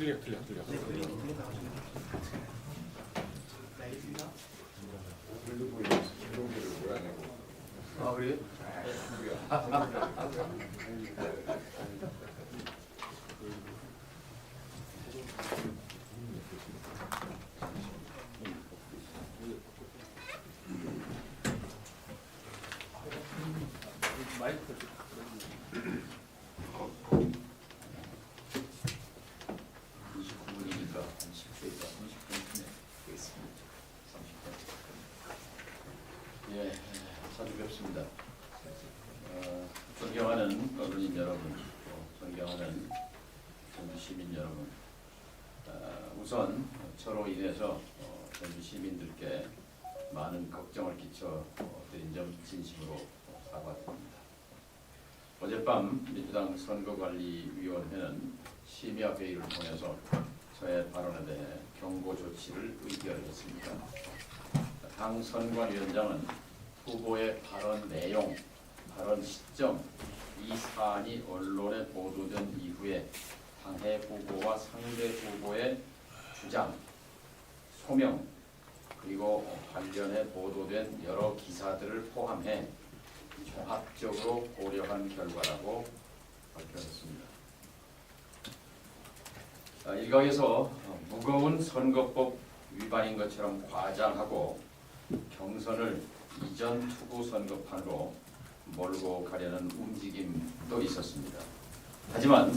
틀려 틀려 틀려. 아 그래요? 마이크. 분이니까 한 10초 있다 30분 되겠습니다. 30분. 예, 자주 뵙습니다. 어, 존경하는 어른인 여러분, 또 존경하는 전주 시민 여러분. 어, 우선 저로 인해서 어, 전주 시민들께 많은 걱정을 끼쳐 어, 드린 점 진심으로 사과드립니다. 어젯밤 민주당 선거관리위원회는 심야 회의를 통해서 저의 발언에 대해 경고 조치를 의결했습니다. 당 선관위원장은 후보의 발언 내용, 발언 시점, 이 사안이 언론에 보도된 이후에 당해 후보와 상대 후보의 주장, 소명, 그리고 관련해 보도된 여러 기사들을 포함해 종합적으로 고려한 결과라고. 아, 일각에서 어, 무거운 선거법 위반인 것처럼 과장하고 경선을 이전 투구 선거판으로 몰고 가려는 움직임도 있었습니다. 하지만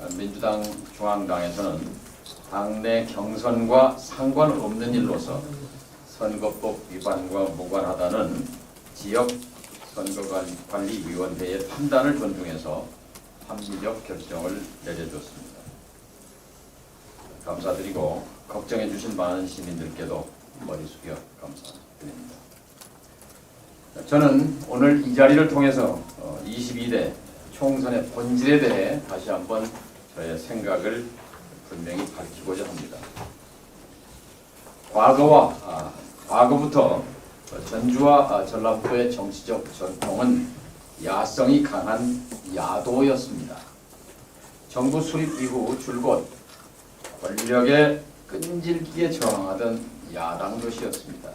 아, 민주당 중앙당에서는 당내 경선과 상관없는 일로서 선거법 위반과 무관하다는 지역 선거관리위원회의 판단을 존중해서 합리적 결정을 내려줬습니다. 감사드리고 걱정해 주신 많은 시민들께도 머리 숙여 감사드립니다. 저는 오늘 이 자리를 통해서 22대 총선의 본질에 대해 다시 한번 저의 생각을 분명히 밝히고자 합니다. 과거와 아, 과거부터 전주와 아, 전라도의 정치적 전통은 야성이 강한 야도였습니다. 정부 수립 이후 줄곧 권력에 끈질기게 저항하던 야당 도시였습니다.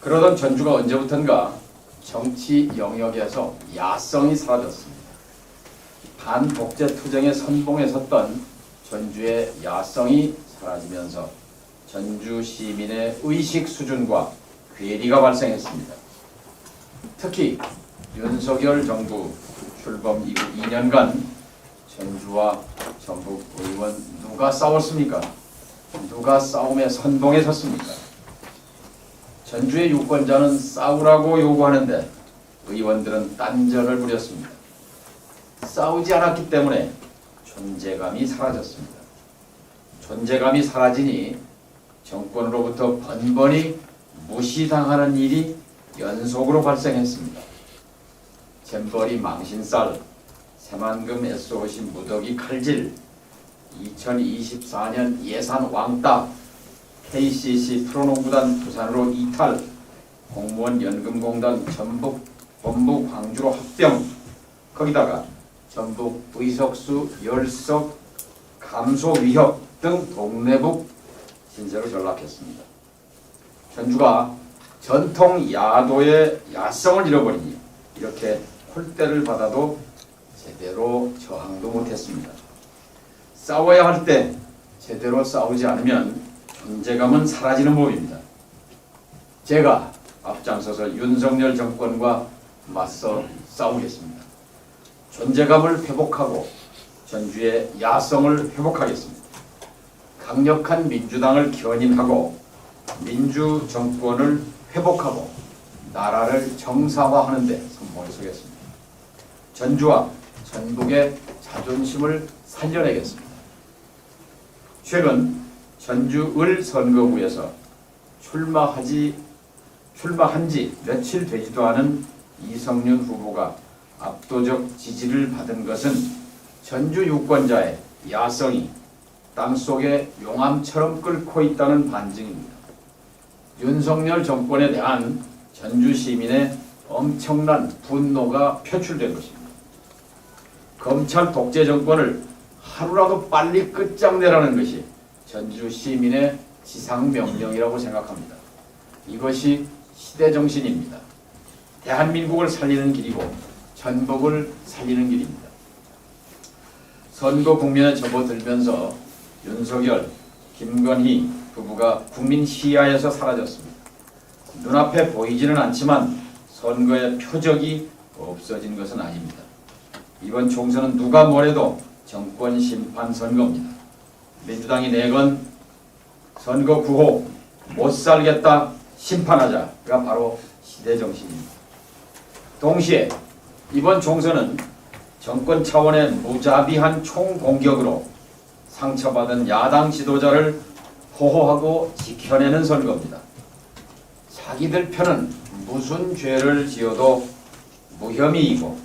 그러던 전주가 언제부턴가 정치 영역에서 야성이 사라졌습니다. 반독재 투쟁의 선봉에 섰던 전주의 야성이 사라지면서 전주 시민의 의식 수준과 괴리가 발생했습니다. 특히 윤석열 정부 출범 이후 2년간 전주와 전북 의원 누가 싸웠습니까? 누가 싸움의 선봉에 섰습니까? 전주의 유권자는 싸우라고 요구하는데 의원들은 딴전을 부렸습니다. 싸우지 않았기 때문에 존재감이 사라졌습니다. 존재감이 사라지니 정권으로부터 번번이 무시당하는 일이 연속으로 발생했습니다. 잼버리 망신살, 새만금 SOC 무더기 칼질, 2024년 예산 왕따, KCC 프로농구단 부산으로 이탈, 공무원 연금공단 전북 본부 광주로 합병, 거기다가 전북 의석수 열석 감소 위협 등 동네북 신세로 전락했습니다. 전주가 전통 야도의 야성을 잃어버리니 이렇게 홀대를 받아도 제대로 저항도 못했습니다. 싸워야 할 때 제대로 싸우지 않으면 존재감은 사라지는 법입니다. 제가 앞장서서 윤석열 정권과 맞서 싸우겠습니다. 존재감을 회복하고 전주의 야성을 회복하겠습니다. 강력한 민주당을 견인하고 민주 정권을 회복하고 나라를 정상화하는 데 선봉에 서겠습니다. 전주와 전북의 자존심을 살려내겠습니다. 최근 전주 을 선거구에서 출마하지 출마한 지 며칠 되지도 않은 이성윤 후보가 압도적 지지를 받은 것은 전주 유권자의 야성이 땅속에 용암처럼 끓고 있다는 반증입니다. 윤석열 정권에 대한 전주 시민의 엄청난 분노가 표출된 것입니다. 검찰 독재 정권을 하루라도 빨리 끝장내라는 것이 전주 시민의 지상 명령이라고 생각합니다. 이것이 시대 정신입니다. 대한민국을 살리는 길이고 전북을 살리는 길입니다. 선거 국면에 접어들면서 윤석열, 김건희 부부가 국민 시야에서 사라졌습니다. 눈앞에 보이지는 않지만 선거의 표적이 없어진 것은 아닙니다. 이번 총선은 누가 뭐래도 정권 심판 선거입니다. 민주당이 내건 선거 구호 못 살겠다 심판하자가 바로 시대 정신입니다. 동시에 이번 총선은 정권 차원의 무자비한 총공격으로 상처받은 야당 지도자를 호호하고 지켜내는 선거입니다. 자기들 편은 무슨 죄를 지어도 무혐의이고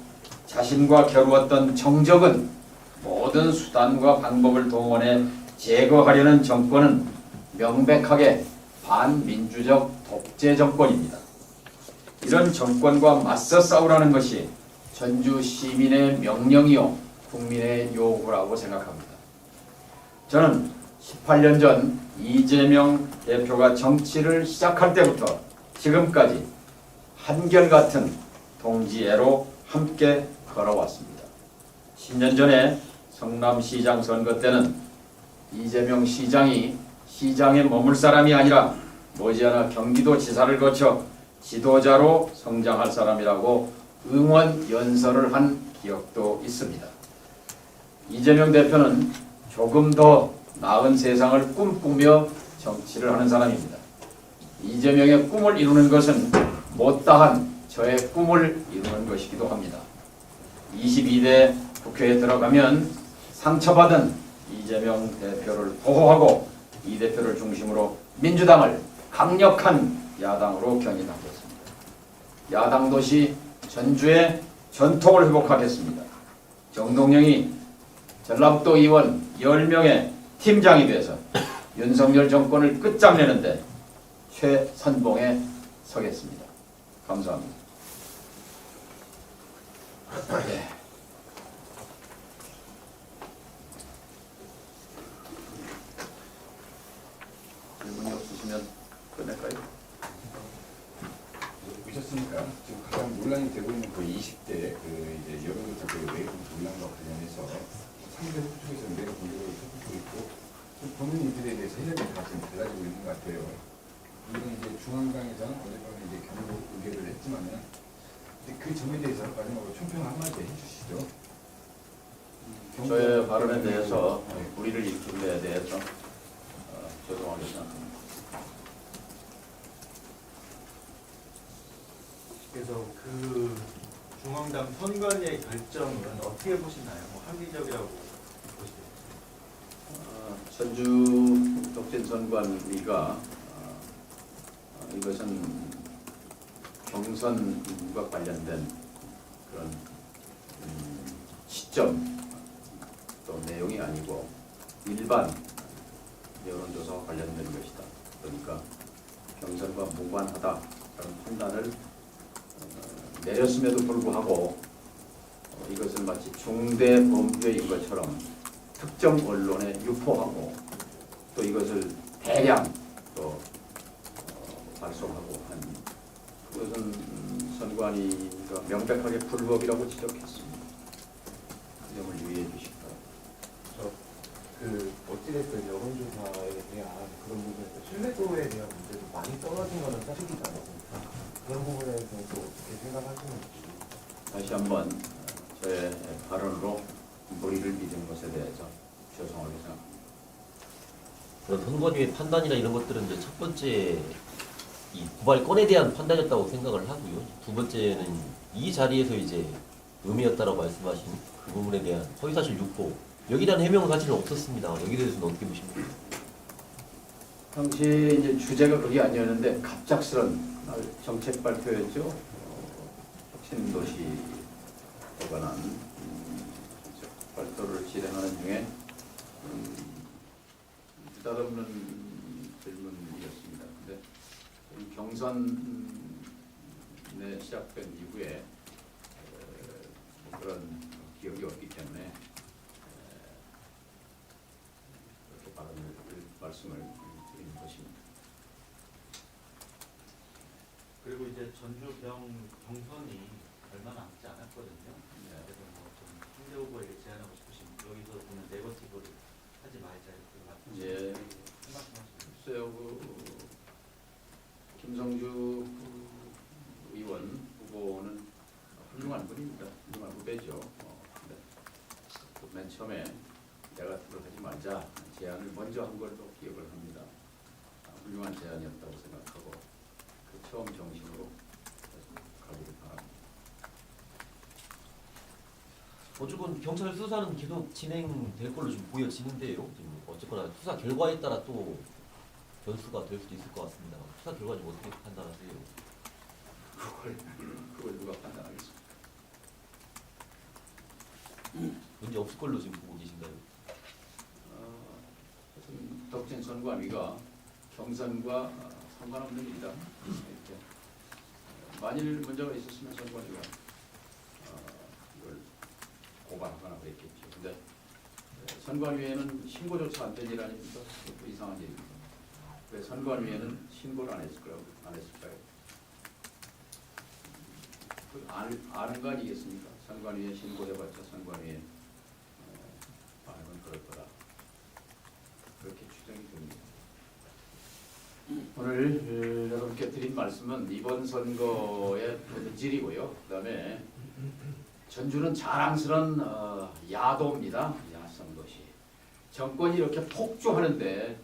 자신과 겨루었던 정적은 모든 수단과 방법을 동원해 제거하려는 정권은 명백하게 반민주적 독재 정권입니다. 이런 정권과 맞서 싸우라는 것이 전주 시민의 명령이요 국민의 요구라고 생각합니다. 저는 18년 전 이재명 대표가 정치를 시작할 때부터 지금까지 한결같은 동지애로 함께 걸어왔습니다. 10년 전에 성남시장 선거 때는 이재명 시장이 시장에 머물 사람이 아니라 머지않아 경기도 지사를 거쳐 지도자로 성장할 사람이라고 응원 연설을 한 기억도 있습니다. 이재명 대표는 조금 더 나은 세상을 꿈꾸며 정치를 하는 사람입니다. 이재명의 꿈을 이루는 것은 못다한 저의 꿈을 이루는 것이기도 합니다. 22대 국회에 들어가면 상처받은 이재명 대표를 보호하고 이 대표를 중심으로 민주당을 강력한 야당으로 견인하겠습니다. 야당 도시 전주의 전통을 회복하겠습니다. 정동영이 전라북도 의원 10명의 팀장이 돼서 윤석열 정권을 끝장내는데 최선봉에 서겠습니다. 감사합니다. 네. 질문이 없으시면 끝낼까요? 보셨습니까? 지금 가장 논란이 되고 있는 그 20대 그 이제 여론조사 그 외국 논란과 관련해서 상대 쪽에서 내가 공격을 펼치고 있고 좀 보는 이들에 대해서 해석이 다 지금 달라지고 있는 것 같아요. 이건 이제 중앙당에서는 어젯밤에 이제 경고 의결을 했지만은 그 점에 대해서 마지막으로 총평 한마디 해주시죠. 음, 저의 발언에 대해서 네. 불의를 일으킨 데에 대해서 어, 죄송하게 생각합니다. 그래서 그 중앙당 선관위의 결정은 어떻게 보시나요? 뭐 합리적이라고 보시나요? 어, 전주 독진선관위가 어, 어, 이것은 경선과 관련된 그런 음, 시점 또 내용이 아니고 일반 여론조사와 관련된 것이다. 그러니까 경선과 무관하다라는 판단을 어, 내렸음에도 불구하고 어, 이것을 마치 중대 범죄인 것처럼 특정 언론에 유포하고 또 이것을 대량 또 어, 발송하고 한 그것은 음, 선관위가 명백하게 불법이라고 지적했습니다. 그 점을 유의해 주시기. 그 어찌됐든 여론조사에 대한 그런 부분에서 신뢰도에 대한 문제도 많이 떨어진 거는 사실이지 않습니까? 그런 부분에 대해서 또 어떻게 생각하시는지 다시 한번 어, 저의 발언으로 무리를 빚은 것에 대해서 죄송하게 생각합니다. 그런 선관위의 판단이나 이런 것들은 이제 첫 번째 이 고발건에 대한 판단이었다고 생각을 하고요. 두 번째는 이 자리에서 이제 의미였다라고 말씀하신 그 부분에 대한 허위사실 유포 여기에 대한 해명은 사실은 없었습니다. 여기에 대해서는 어떻게 보십니까? 당시에 이제 주제가 그게 아니었는데 갑작스런 정책 발표였죠. 어, 혁신 도시에 관한 음, 발표를 진행하는 중에 음, 느닷없는 질문이었습니다. 근데 이 경선에 시작된 이후에 어, 그런 기억이 없기 때문에 에, 말씀을 드리는 것입니다. 그리고 이제 전주 병 경선이 얼마 남지 않았거든요. 네. 그래서 뭐좀 홍대 후보에게 제안하고 싶으신 여기서 보면 네거티브를 하지 말자 이렇게 말씀. 예. 글쎄요, 그 김성주 의원 후보는 훌륭한 분입니다. 훌륭한 후배죠. 어, 그맨 처음에 내가 들어가지 말자 제안을 먼저 한 걸로 기억을 합니다. 아, 훌륭한 제안이었다고 생각하고 그 처음 정신으로 가기를 바랍니다. 어쨌건 경찰 수사는 계속 진행될 걸로 좀 보여지는데요. 지금 어쨌거나 수사 결과에 따라 또 변수가 될 수도 있을 것 같습니다. 수사 결과 좀 어떻게 판단하세요? 그걸 그걸 누가 판단하겠습니까? 문제 없을 걸로 지금 보고 계신가요? 어, 덕진 선관위가 경선과 어, 상관없는 일이다. 이렇게 어, 만일 문제가 있었으면 선관위가 어, 이걸 고발하거나 그랬겠죠. 근데 어, 선관위에는 신고조차 안 된 일 아닙니까? 그것도 이상한 일입니다. 왜 선관위에는 신고를 안 했을 거라고 안 했을까요? 그 알, 아는 거 아니겠습니까? 선관위에 신고해봤자 선관위에 어, 반응은 그럴 거다. 그렇게 추정이 됩니다. 오늘 어, 여러분께 드린 말씀은 이번 선거의 본질이고요. 그다음에 전주는 자랑스런 어, 야도입니다. 야성도시. 정권이 이렇게 폭주하는데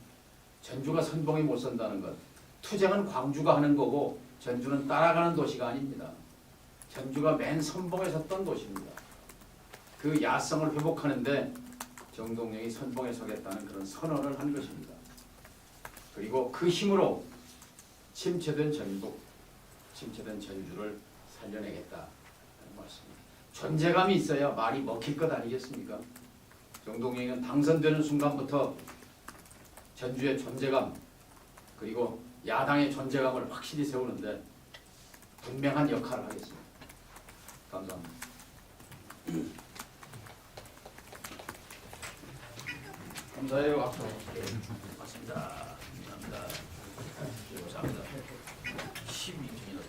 전주가 선봉에 못 선다는 것. 투쟁은 광주가 하는 거고 전주는 따라가는 도시가 아닙니다. 전주가 맨 선봉에 섰던 도시입니다. 그 야성을 회복하는데 정동영이 선봉에 서겠다는 그런 선언을 한 것입니다. 그리고 그 힘으로 침체된 전북, 침체된 전주를 살려내겠다는 말씀입니다. 존재감이 있어야 말이 먹힐 것 아니겠습니까? 정동영은 당선되는 순간부터 전주의 존재감 그리고 야당의 존재감을 확실히 세우는데 분명한 역할을 하겠습니다. 감사합니다. 감사해요. 맞습니다. 감사합니다. 감사합니다. 12분이나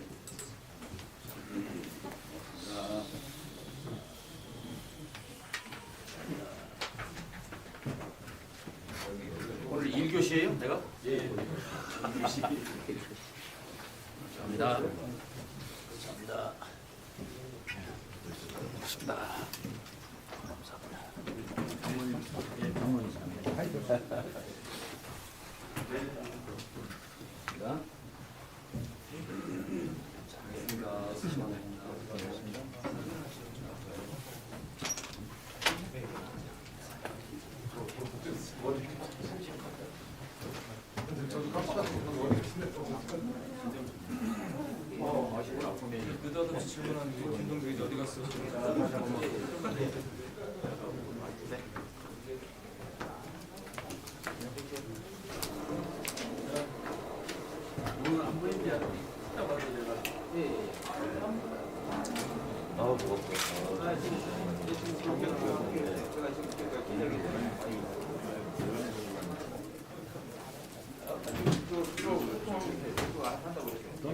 오늘 1교시예요? 내가? 예. 1교시. 감사합니다. 감사합니다. 고맙습니다. 감사합니다. 어. 느닷없이 질문하는데 김동백이 어디 갔어? 아,